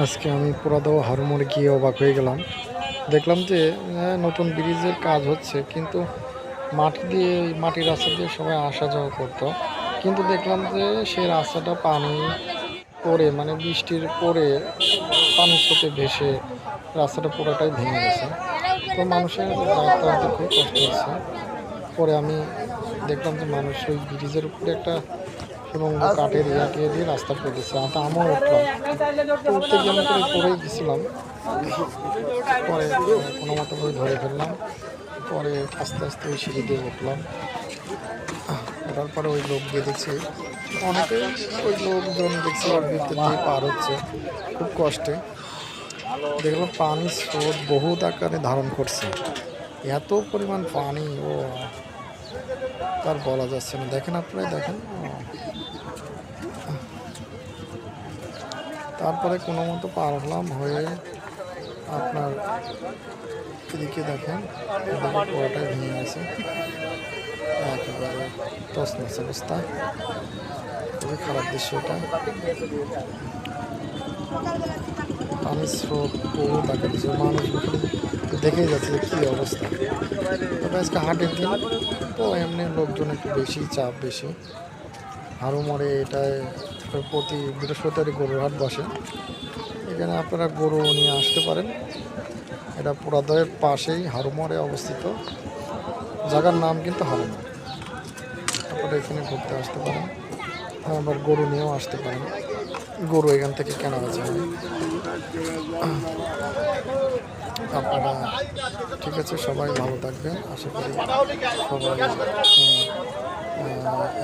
আজকে আমি পুরাদাও হারমোড়ে গিয়ে অবাক হয়ে গেলাম। দেখলাম যে নতুন ব্রিজের কাজ হচ্ছে, কিন্তু মাটি দিয়ে মাটির রাস্তা দিয়ে সবাই আসা যাওয়া করতো। কিন্তু দেখলাম যে সেই রাস্তাটা পানি পড়ে মানে বৃষ্টির পরে পানির স্রোতে ভেসে রাস্তাটা পুরোটাই ভেঙে গেছে। তো মানুষের যাতায়াতে খুব কষ্ট হচ্ছে। পরে আমি দেখলাম যে, মানুষ ওই ব্রিজের উপরে একটা এবং কাঠের ইয়া টিয়া দিয়ে রাস্তা করে দিচ্ছে আর আমিও উঠলাম উঠতে আমি করে পড়েই গেছিলাম। পরে কোনো মতো করে ধরে ফেললাম। পরে আস্তে আস্তে ওই সিঁড়ি দিয়ে উঠলাম ওঠার পরে ওই লোক দিয়ে দেখছি। অনেকে ওই লোকজন দেখছি ভিতর দিয়ে পার হচ্ছে। খুব কষ্টে। দেখলাম পানি স্রোত বহুত আকারে ধারণ করছে। এত পরিমাণ পানি, ও, তার বলা যাচ্ছে না। দেখেন আপনারাই দেখেন। তারপরে কোনো মতো পার হলাম হয়ে আপনার এদিকে দেখেন পুরোটাই ভেঙে গেছে। একেবারে তসনস অবস্থা। খুবই খারাপ দৃশ্য এটা। পানির স্রোত, বহু দেখা দিচ্ছে মানুষ দেখেই যাচ্ছে যে কী অবস্থা। তবে আজকে হাটের দিন, তো এমনি লোকজন একটু বেশি, চাপ বেশি। আরও মরে এটায় প্রতি বৃহস্পতিবার গরুর হাট বসে। এখানে আপনারা গরু নিয়ে আসতে পারেন। এটা পুরাদয়ের পাশেই হারুমরে অবস্থিত। জায়গার নাম কিন্তু হারুমর আপনারা এখানে ঘুরতে আসতে পারেন। আবার গরু নিয়েও আসতে পারেন। গরু এখান থেকে কেনা বেচা হয়। আপনারা ঠিক আছে সবাই ভালো থাকবেন। আশা করি সবাই আহ,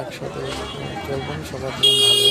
একসাথে চলবেন সবার জন্য ভালো